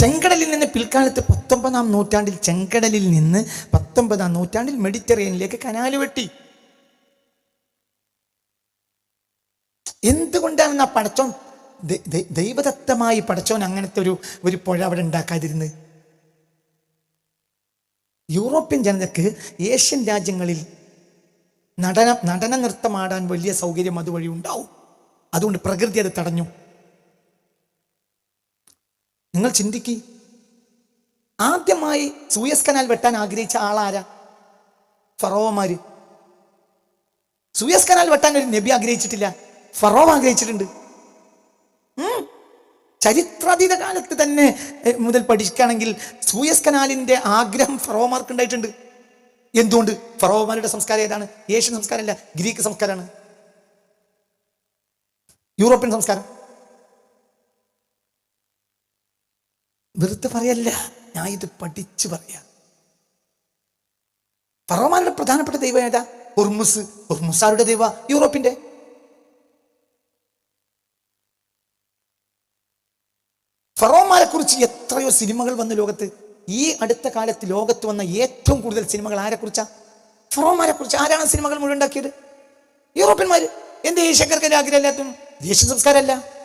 ചെങ്കടലിൽ നിന്ന് പിൽക്കാലത്ത് പത്തൊമ്പതാം നൂറ്റാണ്ടിൽ ചെങ്കടലിൽ നിന്ന് പത്തൊമ്പതാം നൂറ്റാണ്ടിൽ മെഡിറ്ററേനിയനിലേക്ക് കനാല് വെട്ടി. എന്തുകൊണ്ടാണ് ആ പടച്ചോൻ ദൈവദത്തമായി പടച്ചോൻ അങ്ങനത്തെ ഒരു ഒരു പുഴ അവിടെ ഉണ്ടാക്കാതിരുന്നത് യൂറോപ്യൻ ജനതയ്ക്ക് ഏഷ്യൻ രാജ്യങ്ങളിൽ നടന നടന നൃത്തമാടാൻ വലിയ സൗകര്യം അതുവഴി ഉണ്ടാവും. അതുകൊണ്ട് പ്രകൃതി അത് തടഞ്ഞു. നിങ്ങൾ ചിന്തിക്കി. ആദ്യമായി സൂയസ് കനാൽ വെട്ടാൻ ആഗ്രഹിച്ച ആളാരാ? ഫറോവമാര് സൂയസ് കനാൽ വെട്ടാൻ ഒരു നബി ആഗ്രഹിച്ചിട്ടില്ല. ഫറോവ് ആഗ്രഹിച്ചിട്ടുണ്ട്. ചരിത്രാതീത കാലത്ത് തന്നെ മുതൽ പഠിക്കുകയാണെങ്കിൽ സൂയസ് കനാലിന്റെ ആഗ്രഹം ഫറോമാർക്ക് ഉണ്ടായിട്ടുണ്ട്. എന്തുകൊണ്ട്? ഫറോമാരുടെ സംസ്കാരം ഏതാണ്? ഏഷ്യൻ സംസ്കാരമല്ല ഗ്രീക്ക് സംസ്കാരമാണ്. യൂറോപ്യൻ സംസ്കാരം. വെറുതെ പറയല്ല. ഞാൻ ഇത് പഠിച്ചു പറയാ. ഫറോമാരുടെ പ്രധാനപ്പെട്ട ദൈവം ഏതാ? ഹുർമുസ്. ഹുർമുസാരുടെ ദൈവ. യൂറോപ്പിന്റെ. ഫറോമാരെ കുറിച്ച് എത്രയോ സിനിമകൾ വന്ന ലോകത്ത്. ഈ അടുത്ത കാലത്ത് ലോകത്ത് വന്ന ഏറ്റവും കൂടുതൽ സിനിമകൾ ആരെ കുറിച്ചാ? ഫറോമാരെ കുറിച്ച് ആരാണ് സിനിമകൾ മുഴുവൻ ഉണ്ടാക്കിയത്? യൂറോപ്യന്മാര്. ഈ ഏഷ്യക്കാർക്ക് ആഗ്രഹമില്ലാത്തും ദേശീയ സംസ്കാരമല്ല.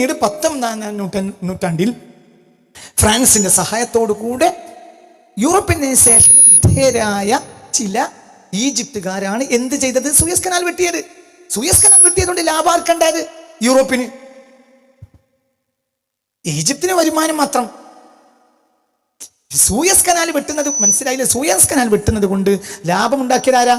പിന്നീട് പത്തൊമ്പതാം നൂറ്റാ നൂറ്റാണ്ടിൽ ഫ്രാൻസിന്റെ സഹായത്തോടു കൂടെ യൂറോപ്യനൈസേഷന് വിധേയരായ ചില ഈജിപ്തുകാരാണ് എന്ത് ചെയ്തത്? സുയസ് കനാൽ വെട്ടിയത്. സുയസ് കനാൽ വെട്ടിയതുകൊണ്ട് ലാഭാർക്കുണ്ടായത് യൂറോപ്പിന്. ഈജിപ്തിന് വരുമാനം മാത്രം. സൂയസ് കനാൽ വെട്ടുന്നത് മനസ്സിലായില്ല? സൂയസ് കനാൽ വെട്ടുന്നത് കൊണ്ട് ലാഭം ലാഭമുണ്ടാക്കിയതാരാ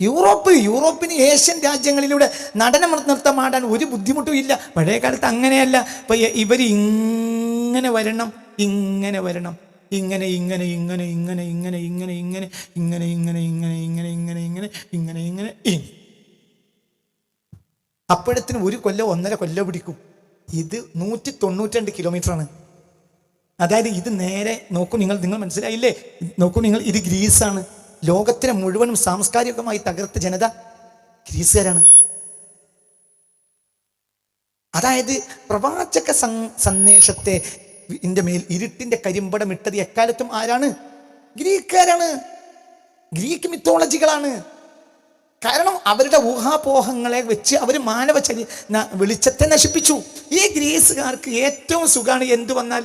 യൂറോപ്പ് യൂറോപ്പിന് ഏഷ്യൻ രാജ്യങ്ങളിലൂടെ നടനം നൃത്തമാടാൻ ഒരു ബുദ്ധിമുട്ടും ഇല്ല പഴയ കാലത്ത് അങ്ങനെയല്ല ഇപ്പൊ ഇവർ ഇങ്ങനെ വരണം ഇങ്ങനെ വരണം ഇങ്ങനെ ഇങ്ങനെ ഇങ്ങനെ ഇങ്ങനെ ഇങ്ങനെ ഇങ്ങനെ ഇങ്ങനെ ഇങ്ങനെ ഇങ്ങനെ ഇങ്ങനെ ഇങ്ങനെ ഇങ്ങനെ ഇങ്ങനെ ഇങ്ങനെ ഇങ്ങനെ അപ്പോഴത്തിന് ഒരു കൊല്ലം ഒന്നര കൊല്ലം പിടിക്കും ഇത് നൂറ്റി തൊണ്ണൂറ്റി കിലോമീറ്റർ ആണ് അതായത് ഇത് നേരെ നോക്കൂ നിങ്ങൾ നിങ്ങൾ മനസ്സിലായില്ലേ നോക്കൂ നിങ്ങൾ ഇത് ഗ്രീസാണ് ലോകത്തിനെ മുഴുവനും സാംസ്കാരികമായി തകർത്ത ജനത ഗ്രീസുകാരാണ്. അതായത് പ്രവാചക സന്ദേശത്തെ ഇന്റെ മേൽ ഇരുട്ടിന്റെ കരിമ്പടം ഇട്ടത് എക്കാലത്തും ആരാണ്? ഗ്രീക്കുകാരാണ്. ഗ്രീക്ക് മിത്തോളജികളാണ് കാരണം അവരുടെ ഊഹാപോഹങ്ങളെ വെച്ച് അവർ മാനവ ചരി വെളിച്ചത്തെ നശിപ്പിച്ചു. ഈ ഗ്രീസുകാർക്ക് ഏറ്റവും സുഖമാണ് എന്തു വന്നാൽ?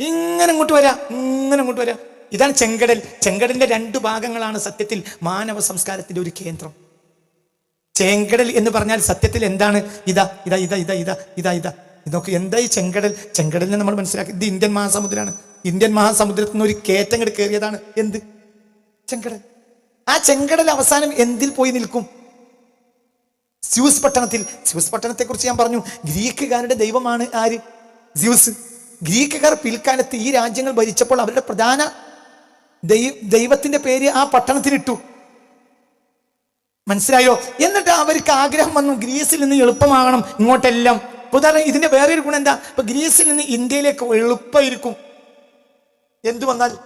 ഇങ്ങനെ അങ്ങോട്ട് വരാം ഇങ്ങനെ അങ്ങോട്ട് വരാം. ഇതാണ് ചെങ്കടൽ. ചെങ്കടലിന്റെ രണ്ട് ഭാഗങ്ങളാണ് സത്യത്തിൽ മാനവ സംസ്കാരത്തിന്റെ ഒരു കേന്ദ്രം. ചെങ്കടൽ എന്ന് പറഞ്ഞാൽ സത്യത്തിൽ എന്താണ്? ഇതാ ഇതാ ഇതാ ഇതാ ഇതാ ഇതാ ഇതാ. ഇതൊക്കെ എന്താ ഈ ചെങ്കടൽ? ചെങ്കടലിനെ നമ്മൾ മനസ്സിലാക്കി. ഇത് ഇന്ത്യൻ മഹാസമുദ്രമാണ്. ഇന്ത്യൻ മഹാസമുദ്രത്തിൽ നിന്ന് ഒരു കയറ്റം ഇങ്ങോട്ട് കയറിയതാണ് എന്ത്? ചെങ്കടൽ. ആ ചെങ്കടൽ അവസാനം എന്തിൽ പോയി നിൽക്കും? സ്യൂസ് പട്ടണത്തിൽ. സ്യൂസ് പട്ടണത്തെ കുറിച്ച് ഞാൻ പറഞ്ഞു. ഗ്രീക്കുകാരുടെ ദൈവമാണ് ആര്? സ്യൂസ്. ഗ്രീക്കുകാർ പിൽക്കാലത്ത് ഈ രാജ്യങ്ങൾ ഭരിച്ചപ്പോൾ അവരുടെ പ്രധാന ദൈ- ദൈവത്തിന്റെ പേര് ആ പട്ടണത്തിനിട്ടു. മനസ്സിലായോ? എന്നിട്ട് അവർക്ക് ആഗ്രഹം വന്നു ഗ്രീസിൽ നിന്ന് എളുപ്പമാകണം ഇങ്ങോട്ടെല്ലാം. ഉദാഹരണം ഇതിന്റെ വേറൊരു ഗുണം എന്താ? ഇപ്പൊ ഗ്രീസിൽ നിന്ന് ഇന്ത്യയിലേക്ക് എളുപ്പമായിരിക്കും. എന്തു വന്നാൽ?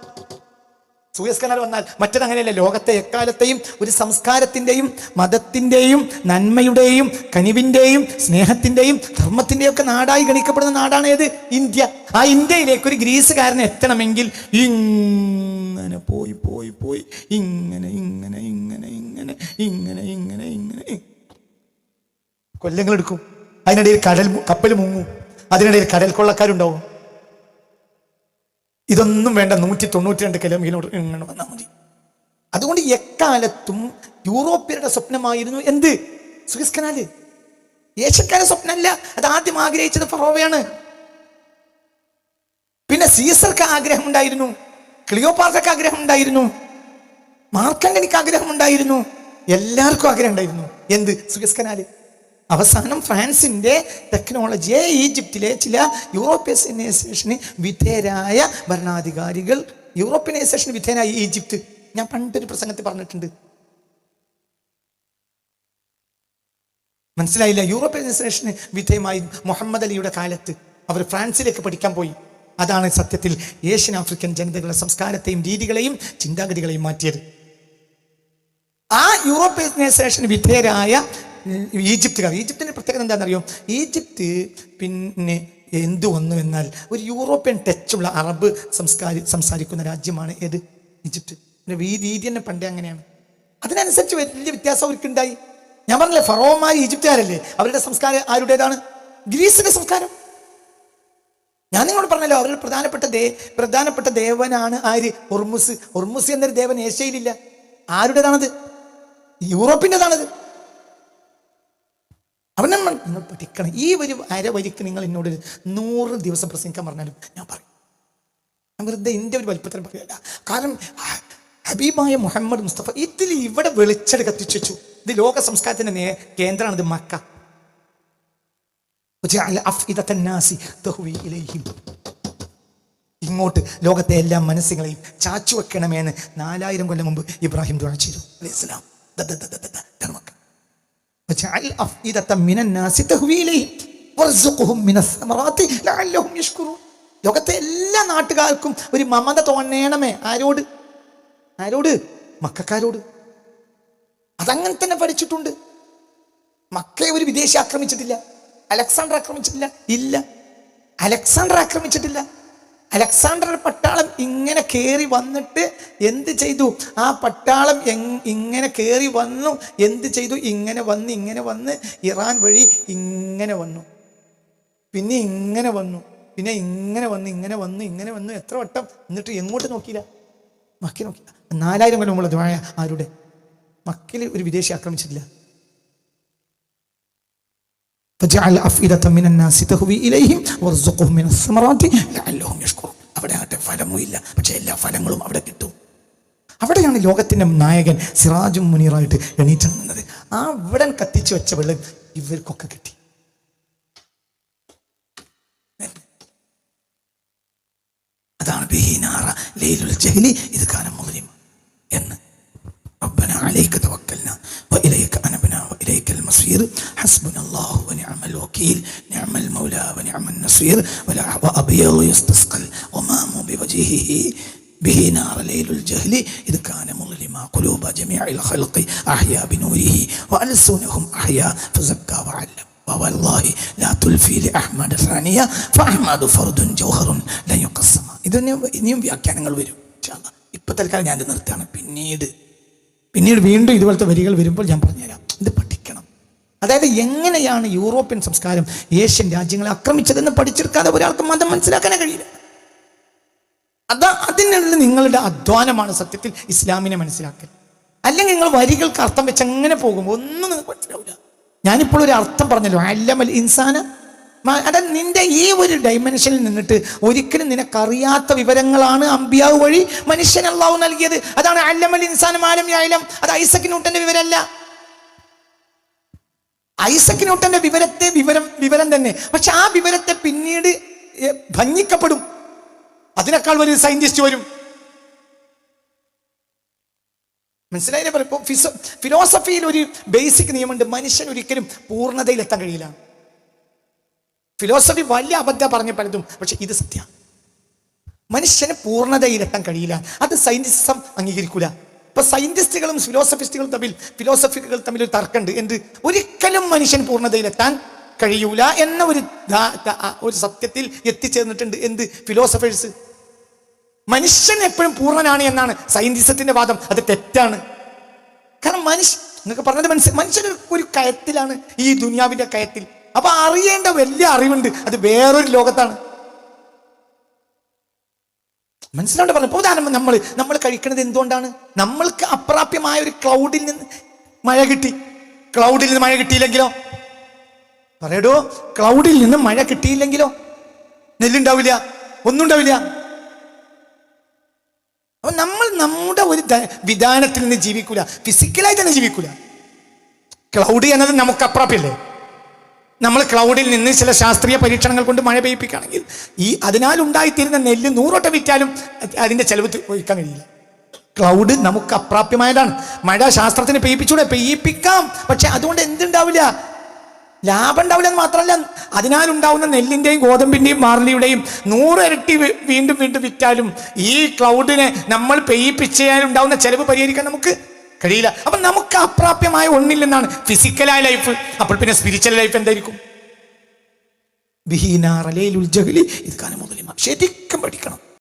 സൂയസ് കനാൽ വന്നാൽ മറ്റതങ്ങനെയല്ല ലോകത്തെ എക്കാലത്തെയും ഒരു സംസ്കാരത്തിന്റെയും മതത്തിന്റെയും നന്മയുടെയും കനിവിന്റെയും സ്നേഹത്തിന്റെയും ധർമ്മത്തിന്റെയും ഒക്കെ നാടായി ഗണിക്കപ്പെടുന്ന നാടാണ് ഏത്? ഇന്ത്യ. ആ ഇന്ത്യയിലേക്ക് ഒരു ഗ്രീസുകാരൻ എത്തണമെങ്കിൽ ഇങ്ങനെ പോയി പോയി പോയി. ഇങ്ങനെ ഇങ്ങനെ ഇങ്ങനെ ഇങ്ങനെ ഇങ്ങനെ ഇങ്ങനെ ഇങ്ങനെ. കൊല്ലങ്ങളെടുക്കും. അതിനിടയിൽ കടൽ കപ്പൽ മുങ്ങും. അതിനിടയിൽ കടൽ കൊള്ളക്കാരുണ്ടാവും ഇതൊന്നും വേണ്ട. നൂറ്റി തൊണ്ണൂറ്റി രണ്ട് കിലോമീറ്റർ ഇങ്ങനെ വന്നാൽ മതി. അതുകൊണ്ട് എക്കാലത്തും യൂറോപ്യരുടെ സ്വപ്നമായിരുന്നു എന്ത്? സുയസ് കനാല് ഏഷ്യക്കാരെ സ്വപ്നമല്ല. അത് ആദ്യം ആഗ്രഹിച്ചത് ഫറോവയാണ്. പിന്നെ സീസർക്ക് ആഗ്രഹം ഉണ്ടായിരുന്നു. ക്ലിയോപാർക്കക്ക് ആഗ്രഹം ഉണ്ടായിരുന്നു. മാർക്കണ്ടനിക്ക് ആഗ്രഹം ഉണ്ടായിരുന്നു. എല്ലാവർക്കും ആഗ്രഹം ഉണ്ടായിരുന്നു. എന്ത്? സുയസ് കനാല് അവസാനം ഫ്രാൻസിന്റെ ടെക്നോളജിയെ ഈജിപ്തിലെ ചില യൂറോപ്യൻ യൂറോപ്യനൈസേഷന് വിധേയരായ ഭരണാധികാരികൾ യൂറോപ്യനൈസേഷന് വിധേയനായ ഈജിപ്ത്. ഞാൻ പണ്ടൊരു പ്രസംഗത്തിൽ പറഞ്ഞിട്ടുണ്ട്. മനസ്സിലായില്ല? യൂറോപ്യനൈസേഷന് വിധേയമായി മുഹമ്മദ് അലിയുടെ കാലത്ത് അവർ ഫ്രാൻസിലേക്ക് പഠിക്കാൻ പോയി. അതാണ് സത്യത്തിൽ ഏഷ്യൻ ആഫ്രിക്കൻ ജനതകളുടെ സംസ്കാരത്തെയും രീതികളെയും ചിന്താഗതികളെയും മാറ്റിയത്. ആ യൂറോപ്യനൈസേഷന് വിധേയരായ ഈജിപ്തുകാർ. ഈജിപ്തിന്റെ പ്രത്യേകത എന്താണെന്നറിയോ? ഈജിപ്ത് പിന്നെ എന്തു വന്നു എന്നാൽ ഒരു യൂറോപ്യൻ ടച്ചുള്ള അറബ് സംസ്കാരി സംസാരിക്കുന്ന രാജ്യമാണ് ഏത്? ഈജിപ്ത്. ഈ രീതി തന്നെ പണ്ടേ അങ്ങനെയാണ്. അതിനനുസരിച്ച് വലിയ വ്യത്യാസം അവർക്ക് ഉണ്ടായി ഞാൻ പറഞ്ഞില്ലേ ഫറോമാർ ഈജിപ്തുകാരല്ലേ? അവരുടെ സംസ്കാരം ആരുടേതാണ്? ഗ്രീസിന്റെ സംസ്കാരം. ഞാൻ നിങ്ങളോട് പറഞ്ഞല്ലോ അവരുടെ പ്രധാനപ്പെട്ട ദേ പ്രധാനപ്പെട്ട ദേവനാണ് ആര്? ഹൊർമുസ്. ഹൊർമുസ് എന്നൊരു ദേവൻ ഏഷ്യയിലില്ല. ആരുടേതാണത്? യൂറോപ്പിന്റെതാണത്. അവനെ നിങ്ങൾ പഠിക്കണം. ഈ ഒരു അര വരിക്ക് നിങ്ങൾ എന്നോട് നൂറ് ദിവസം പ്രസംഗിക്കാൻ പറഞ്ഞാലും ഞാൻ പറയും. ഞാൻ വെറുതെ എന്റെ ഒരു വലിപ്പത്തിൽ പറയല്ല. കാരണം ഹബീബായ മുഹമ്മദ് മുസ്തഫ ഇതിൽ ഇവിടെ വെളിച്ചട് കത്തിച്ചു ഇത് ലോക സംസ്കാരത്തിന്റെ കേന്ദ്രമാണ് ഇത് മക്ക. ഇങ്ങോട്ട് ലോകത്തെ എല്ലാ മനസ്സുകളെയും ചാച്ചു വെക്കണമേന്ന് നാലായിരം കൊല്ലം മുമ്പ് ഇബ്രാഹിം ദുഴ ചെയ്തു. അലൈഹി സ്വലാം. ലോകത്തെ എല്ലാ നാട്ടുകാർക്കും ഒരു മമത തോന്നണമേ. ആരോട്? ആരോട്? മക്കാരോട്. അതങ്ങനെ തന്നെ പഠിച്ചിട്ടുണ്ട്. മക്കയെ ഒരു വിദേശി ആക്രമിച്ചിട്ടില്ല. അലക്സാണ്ടർ ആക്രമിച്ചിട്ടില്ല. ഇല്ല. അലക്സാണ്ടർ ആക്രമിച്ചിട്ടില്ല. അലക്സാണ്ടർ പട്ടാളം ഇങ്ങനെ കയറി വന്നിട്ട് എന്ത് ചെയ്തു? ആ പട്ടാളം ഇങ്ങനെ കയറി വന്നു എന്ത് ചെയ്തു? ഇങ്ങനെ വന്ന് ഇങ്ങനെ വന്ന് ഇറാൻ വഴി ഇങ്ങനെ വന്നു. പിന്നെ ഇങ്ങനെ വന്നു പിന്നെ ഇങ്ങനെ വന്ന് ഇങ്ങനെ വന്ന് ഇങ്ങനെ വന്നു എത്ര വട്ടം എന്നിട്ട് എങ്ങോട്ട് നോക്കിയില്ല? മക്കി നോക്കിയില്ല നാലായിരം കൊല്ലം ഉള്ളത് ആരുടെ? മക്കിൽ ഒരു വിദേശി ആക്രമിച്ചിട്ടില്ല. فجعل أفئدة من الناس تهوي إليهم وارزقهم من الثمرات لعلهم يشكرون അവിടെ ആകട്ടെ ഫലവും ഇല്ല പക്ഷെ എല്ലാ ഫലങ്ങളും അവിടെ കിട്ടും അവിടെയാണ് ലോകത്തിന്റെ നായകൻ സിറാജും മുനീറായിട്ട് എണീറ്റ് നിന്നത് ആ അവിടെ കത്തിച്ചു വെച്ച വെള്ളം ഇവർക്കൊക്കെ കിട്ടി അതാണ് ബിഹിനാറ ലൈലുൽ ജഹലി ഇത് കാലം മുതലും എന്ന് ربنا عليك توكلنا وإليك أنبنا وإليك المصير حسبنا الله ونعم الوكيل نعم المولى ونعم النصير ولا وأبيض يستسقى الغمام بوجهه به نار ليل الجهل إذ كان مظلما قلوب جميع الخلق أحيا بنوره وألسنهم أحيا فزكى وعلم والله لا تلفي لأحمد ثانية فأحمد فرد جوهر لا يقسم ഇതിന് ഇനിയും വ്യാഖ്യാനങ്ങൾ വരും ഇൻഷാ അല്ലാ. ഇപ്പൊ തൽക്കാലം ഞാൻ ഇത് നിർത്താണ് പിന്നീട് പിന്നീട് വീണ്ടും ഇതുപോലത്തെ വരികൾ വരുമ്പോൾ ഞാൻ പറഞ്ഞുതരാം ഇത് പഠിക്കണം അതായത് എങ്ങനെയാണ് യൂറോപ്യൻ സംസ്കാരം ഏഷ്യൻ രാജ്യങ്ങളെ ആക്രമിച്ചതെന്ന് പഠിച്ചെടുക്കാതെ ഒരാൾക്ക് മതം മനസ്സിലാക്കാനേ കഴിയില്ല. അതാ അതിനുള്ള നിങ്ങളുടെ അധ്വാനമാണ് സത്യത്തിൽ ഇസ്ലാമിനെ മനസ്സിലാക്കൽ. അല്ലെങ്കിൽ നിങ്ങൾ വരികൾക്ക് അർത്ഥം വെച്ച് എങ്ങനെ പോകും ഒന്നും നിങ്ങൾക്ക് മനസ്സിലാവില്ല. ഞാനിപ്പോൾ ഒരു അർത്ഥം പറഞ്ഞല്ലോ അല്ലമൽ ഇൻസാന. അതായത് നിന്റെ ഈ ഒരു ഡൈമെൻഷനിൽ നിന്നിട്ട് ഒരിക്കലും നിനക്കറിയാത്ത വിവരങ്ങളാണ് അമ്പിയാവ് വഴി മനുഷ്യൻ അള്ളാഹു നൽകിയത്. അതാണ് അല്ലമൽ ഇൻസാനം ആലം യായാലും അത് ഐസക് ന്യൂട്ടന്റെ വിവരമല്ല. ഐസക് ന്യൂട്ടന്റെ വിവരത്തെ വിവരം വിവരം തന്നെ. പക്ഷെ ആ വിവരത്തെ പിന്നീട് ഭംഗിക്കപ്പെടും. അതിനേക്കാൾ വലിയ സയന്റിസ്റ്റ് വരും. മനസ്സിലായില്ലേ ഇപ്പോൾ ഫിസോ ഫിലോസഫിയിൽ ഒരു ബേസിക് നിയമമുണ്ട്. മനുഷ്യൻ ഒരിക്കലും പൂർണതയിലെത്താൻ കഴിയില്ല. ഫിലോസഫി വലിയ അബദ്ധം പറഞ്ഞ പലതും പക്ഷെ ഇത് സത്യ. മനുഷ്യന് പൂർണതയിലെത്താൻ കഴിയില്ല. അത് സയന്റിസം അംഗീകരിക്കൂല. ഇപ്പൊ സയന്റിസ്റ്റുകളും ഫിലോസഫിസ്റ്റുകളും തമ്മിൽ ഫിലോസഫികൾ തമ്മിൽ ഒരു തർക്കമുണ്ട് എന്ത് ഒരിക്കലും മനുഷ്യൻ പൂർണതയിലെത്താൻ കഴിയൂല എന്ന ഒരു ഒരു സത്യത്തിൽ എത്തിച്ചേർന്നിട്ടുണ്ട് എന്ത് ഫിലോസഫേഴ്സ് മനുഷ്യൻ എപ്പോഴും പൂർണനാണ് എന്നാണ് സയന്റിസത്തിന്റെ വാദം. അത് തെറ്റാണ്. കാരണം മനുഷ്യ നിങ്ങൾക്ക് പറഞ്ഞത് മനുഷ്യ മനുഷ്യൻ ഒരു കയത്തിലാണ് ഈ ദുനിയാവിന്റെ കയത്തിൽ. അപ്പൊ അറിയേണ്ട വലിയ അറിവുണ്ട്. അത് വേറൊരു ലോകത്താണ്. മനസ്സിലാണ്ട് പറഞ്ഞു ഉദാഹരണം നമ്മൾ നമ്മൾ കഴിക്കുന്നത് എന്തുകൊണ്ടാണ്? നമ്മൾക്ക് അപ്രാപ്യമായ ഒരു ക്ലൗഡിൽ നിന്ന് മഴ കിട്ടി. ക്ലൗഡിൽ നിന്ന് മഴ കിട്ടിയില്ലെങ്കിലോ? പറയടോ ക്ലൗഡിൽ നിന്ന് മഴ കിട്ടിയില്ലെങ്കിലോ? നെല്ലുണ്ടാവില്ല ഒന്നും ഉണ്ടാവില്ല അപ്പൊ നമ്മൾ നമ്മുടെ ഒരു വിധാനത്തിൽ നിന്ന് ജീവിക്കൂല. ഫിസിക്കലായി തന്നെ ജീവിക്കൂല. ക്ലൗഡ് എന്നത് നമുക്ക് അപ്രാപ്യല്ലേ? നമ്മൾ ക്ലൗഡിൽ നിന്ന് ചില ശാസ്ത്രീയ പരീക്ഷണങ്ങൾ കൊണ്ട് മഴ പെയ്യിപ്പിക്കുകയാണെങ്കിൽ ഈ അതിനാൽ ഉണ്ടായിത്തീരുന്ന നെല്ല് നൂറോട്ടം വിറ്റാലും അതിന്റെ ചെലവ് ഒഴിക്കാൻ കഴിയില്ല. ക്ലൗഡ് നമുക്ക് അപ്രാപ്യമായതാണ്. മഴ ശാസ്ത്രത്തിന് പെയ്യിപ്പിച്ചൂടെ പെയ്യിപ്പിക്കാം. പക്ഷെ അതുകൊണ്ട് എന്തുണ്ടാവില്ല? ലാഭം ഉണ്ടാവില്ല എന്ന് മാത്രമല്ല അതിനാൽ ഉണ്ടാവുന്ന നെല്ലിന്റെയും ഗോതമ്പിന്റെയും മാർലിയുടെയും നൂറ് ഇരട്ടി വീണ്ടും വീണ്ടും വിറ്റാലും ഈ ക്ലൗഡിനെ നമ്മൾ പെയ്യിപ്പിച്ചാൽ ഉണ്ടാവുന്ന ചെലവ് പരിഹരിക്കാൻ നമുക്ക് കഴിയില്ല. അപ്പൊ നമുക്ക് അപ്രാപ്യമായ ഒന്നില്ലെന്നാണ് ഫിസിക്കലായ ലൈഫ് അപ്പോൾ പിന്നെ സ്പിരിച്വൽ ലൈഫ് എന്തായിരിക്കും? ഇത് കാനം മുതലിമ ശരിക്കും പഠിക്കണം.